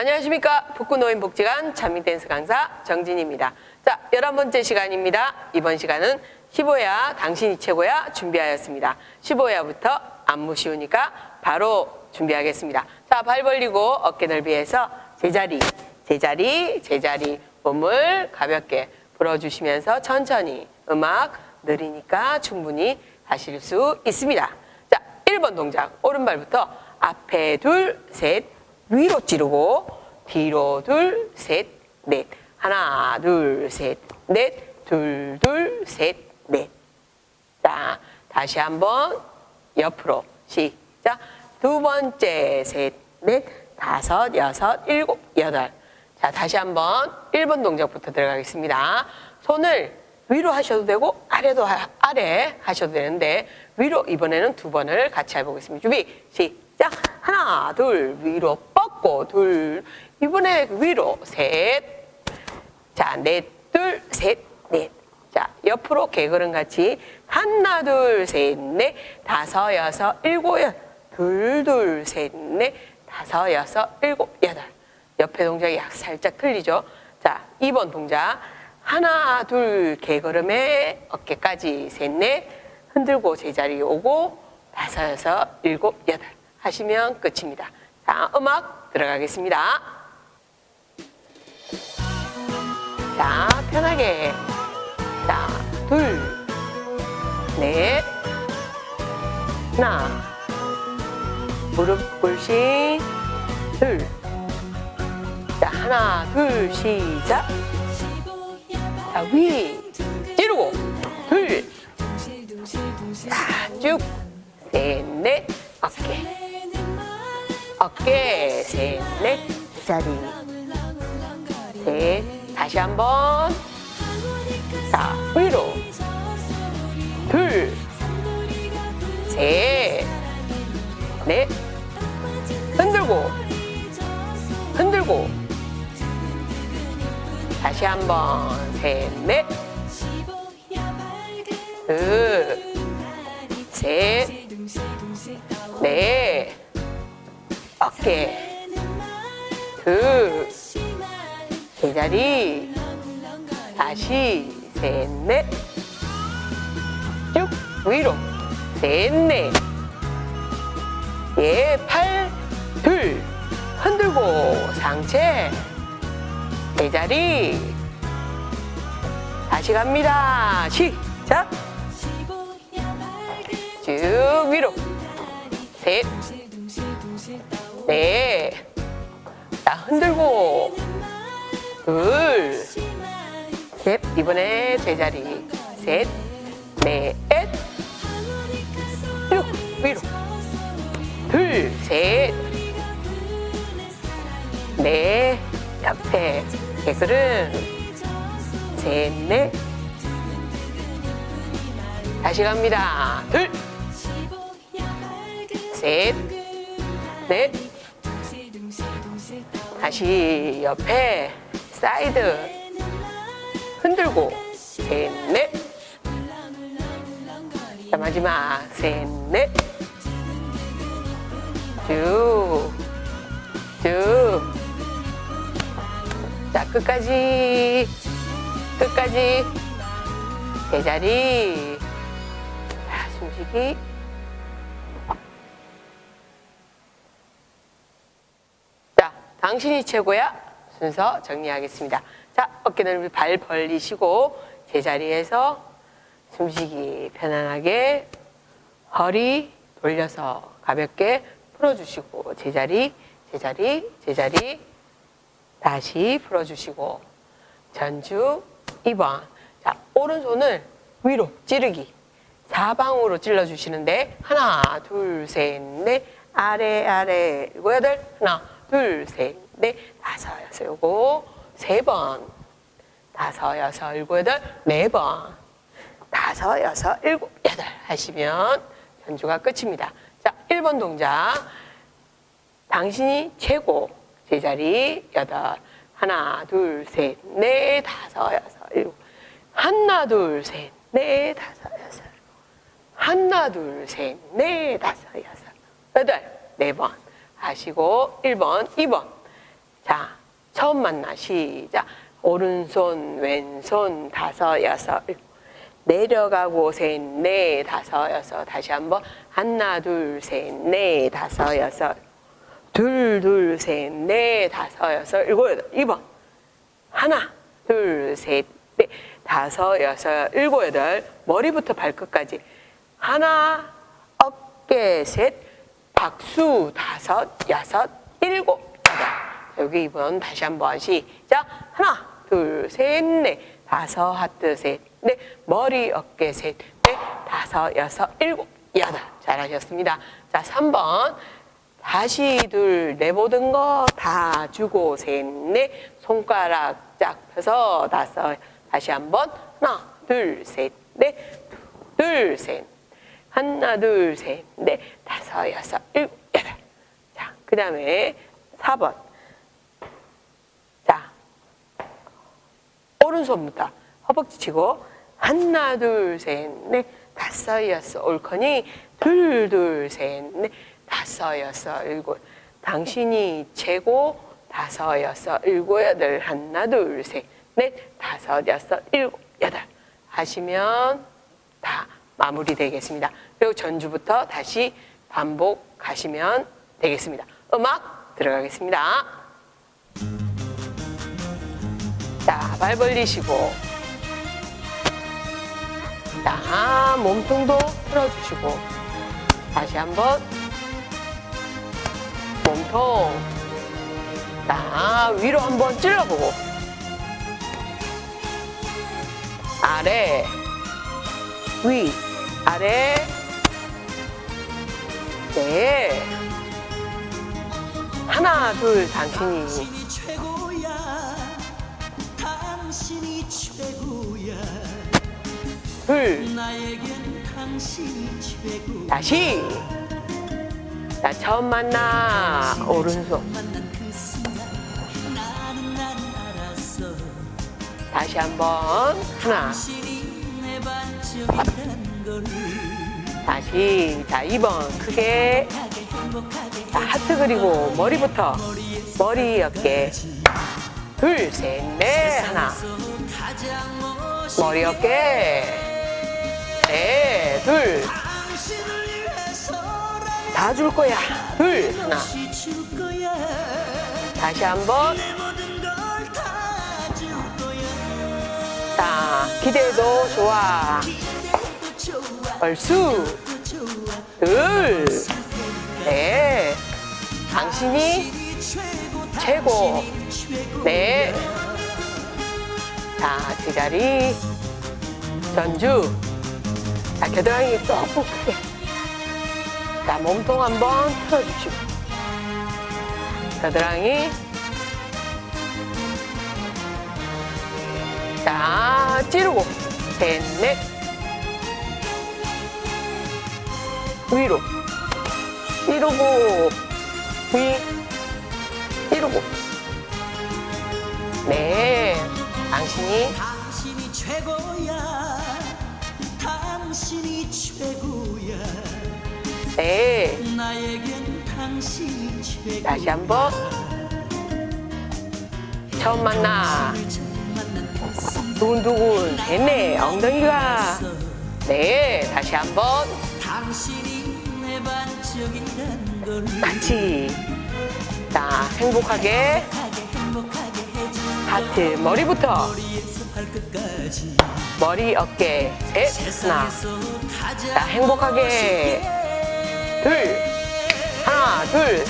안녕하십니까. 북구노인 복지관 장미댄스 강사 정진입니다. 자, 11번째 시간입니다. 이번 시간은 15야 당신이 최고야 준비하였습니다. 15야부터 안무 쉬우니까 바로 준비하겠습니다. 자, 발 벌리고 어깨 넓이에서 제자리, 제자리, 제자리 몸을 가볍게 불어주시면서 천천히 음악 느리니까 충분히 하실 수 있습니다. 자, 1번 동작 오른발부터 앞에 둘, 셋, 위로 찌르고 뒤로 둘, 셋, 넷. 하나, 둘, 셋, 넷. 둘, 둘, 셋, 넷. 자, 다시 한번 옆으로 시작. 두 번째, 셋, 넷, 다섯, 여섯, 일곱, 여덟. 자, 다시 한번 1번 동작부터 들어가겠습니다. 손을 위로 하셔도 되고 아래도 하- 아래 하셔도 되는데 위로 이번에는 두 번을 같이 해보겠습니다. 준비 시작. 하나, 둘, 위로 뻗고 둘. 이번에 위로 셋. 자, 옆으로 개걸음 같이 하나, 둘, 셋, 넷, 다섯, 여섯, 일곱, 여덟. 둘, 둘, 셋, 넷, 다섯, 여섯, 일곱, 여덟. 옆에 동작이 약 살짝 틀리죠? 자, 2번 동작. 하나, 둘, 개걸음에 어깨까지 셋, 넷. 흔들고 제자리 오고 다섯, 여섯, 일곱, 여덟. 하시면 끝입니다. 자, 음악 들어가겠습니다. 자, 편하게. 자, 둘, 넷, 하나, 무릎 굴신, 둘. 자, 하나, 둘, 시작. 자, 위, 찌르고, 둘. 자, 쭉. 셋. 어깨, 셋, 넷, 자리. 셋, 다시 한 번. 자, 위로. 둘, 셋, 넷. 흔들고, 흔들고. 다시 한 번, 셋, 넷, 둘, 셋, 넷. 어깨. 둘, 제자리. 다시 셋, 넷. 쭉 위로. 셋, 넷. 예, 팔, 둘. 흔들고 상체. 제자리. 다시 갑니다. 시작. 쭉 위로. 셋, 넷. 자, 흔들고. 둘. 셋, 이번에 제자리. 셋, 넷, 쭉 위로. 둘, 셋, 넷, 옆에 개그름. 셋, 넷. 다시 갑니다. 둘, 셋, 넷. 다시 옆에 사이드 흔들고 셋, 넷. 자, 마지막 셋, 넷. 쭉, 쭉. 자, 끝까지, 끝까지. 제자리. 자, 숨쉬기. 당신이 최고야. 순서 정리하겠습니다. 자, 어깨 넓이 발 벌리시고 제자리에서 숨쉬기 편안하게 허리 돌려서 가볍게 풀어주시고 제자리, 제자리, 제자리 다시 풀어주시고 전주 2번. 자 오른손을 위로 찌르기. 사방으로 찔러주시는데 하나 둘 셋 넷. 아래 아래. 일곱 여덟? 하나 둘 셋 넷 다섯 여섯. 요거 세 번. 다섯 여섯 일곱 여덟. 네 번. 다섯 여섯 일곱 여덟. 하시면 전주가 끝입니다. 자 1번 동작. 당신이 최고. 제자리 여덟. 하나 둘 셋 넷 다섯 여섯 일곱. 하나 둘 셋 넷 다섯 여섯. 하나 둘 셋 넷 다섯 여섯. 여덟. 네 번 하시고 1번 2번 자, 처음 만나. 시작. 오른손, 왼손, 다섯, 여섯, 일곱. 내려가고 셋, 넷, 다섯, 여섯. 다시 한번. 하나, 둘, 셋, 넷, 다섯, 여섯. 둘, 둘, 셋, 넷, 다섯, 여섯, 일곱, 여덟. 2번. 하나, 둘, 셋, 넷, 다섯, 여섯, 일곱, 여덟. 머리부터 발끝까지. 하나, 어깨, 셋, 박수, 다섯, 여섯, 일곱, 여덟. 여기 2번 다시 한번 시작. 하나, 둘, 셋, 넷, 다섯, 하트, 셋, 넷, 머리, 어깨, 셋, 넷, 다섯, 여섯, 일곱, 여덟. 잘하셨습니다. 자, 3번. 다시 둘, 내 모든 거 다 주고, 셋, 넷, 손가락 쫙 펴서 다섯, 다시 한 번. 하나, 둘, 셋, 넷, 둘, 셋. 하나, 둘, 셋, 넷, 다섯, 여섯, 일곱, 여덟. 자, 그 다음에 4번. 자, 오른손부터 허벅지 치고 하나 둘 셋 넷 다섯 여섯 옳거니 둘 둘 셋 넷 다섯 여섯 일곱 당신이 최고 다섯 여섯 일곱 여덟 하나 둘 셋 넷 다섯 여섯 일곱 여덟 하시면 다 마무리되겠습니다. 그리고 전주부터 다시 반복하시면 되겠습니다. 음악 들어가겠습니다. 자, 발 벌리시고. 자, 몸통도 풀어주시고. 다시 한 번. 몸통. 자, 위로 한번 찔러보고. 아래. 위. 아래. 네. 하나, 둘, 당신이. 당신이 최고야 당신이 최고야 둘. 나에겐 당신이 최고 다시. 자, 처음 만나. 오른손. 만난 그 순간 나는 난 알았어 다시 한 번. 하나. 당신이 내 반쪽이란 걸 다시. 자, 2번. 크게. 자, 하트 그리고 머리부터. 머리 어깨. 둘, 셋, 넷. 하나. 머리 어깨. 넷. 둘. 당신을 위해서라면 다줄 거야. 둘. 하나. 다시 한 번. 내 모든 걸다줄 거야 자, 기대도 좋아. 얼쑤. 둘. 넷. 당신이 최고 네. 자, 제자리. 전주. 자, 겨드랑이 조금 크게. 자, 몸통 한번 풀어주시고. 겨드랑이. 자, 찌르고. 셋, 넷. 위로. 찌르고. 위. 찌르고. 네. 당신이 당신이 최고야 당신이 최고야 네. 나에겐 당신이 최고 다시 한번 처음 만나 두근두근 됐네 엉덩이가 네 다시 한번 당신이 같이 자 행복하게 하트 머리부터. 머리 어깨 셋 하나. 자 행복하게. 둘. 하나 둘.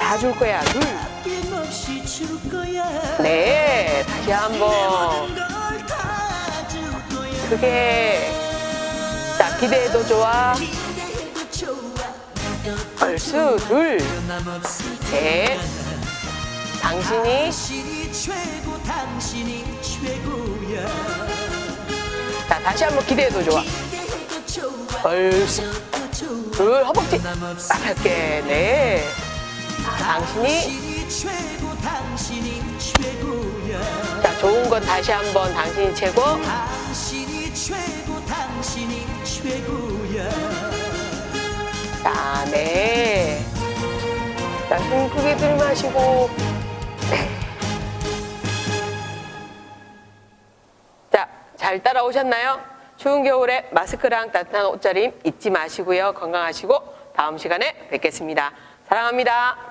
다 줄 거야 아낌없이 줄 거야 둘. 네 다시 한번. 크게. 자 기대해도 좋아 얼쑤 둘 셋. 당신이 자 다시 한번 기대해도 좋아 좋아 둘 허벅지 가볍게 네 당신이 당신이 최고 당신이 자 좋은 건 다시 한번 당신이 최고 자, 숨 크게 들이마시고. 자, 잘 따라오셨나요? 추운 겨울에 마스크랑 따뜻한 옷자림 잊지 마시고요. 건강하시고 다음 시간에 뵙겠습니다. 사랑합니다.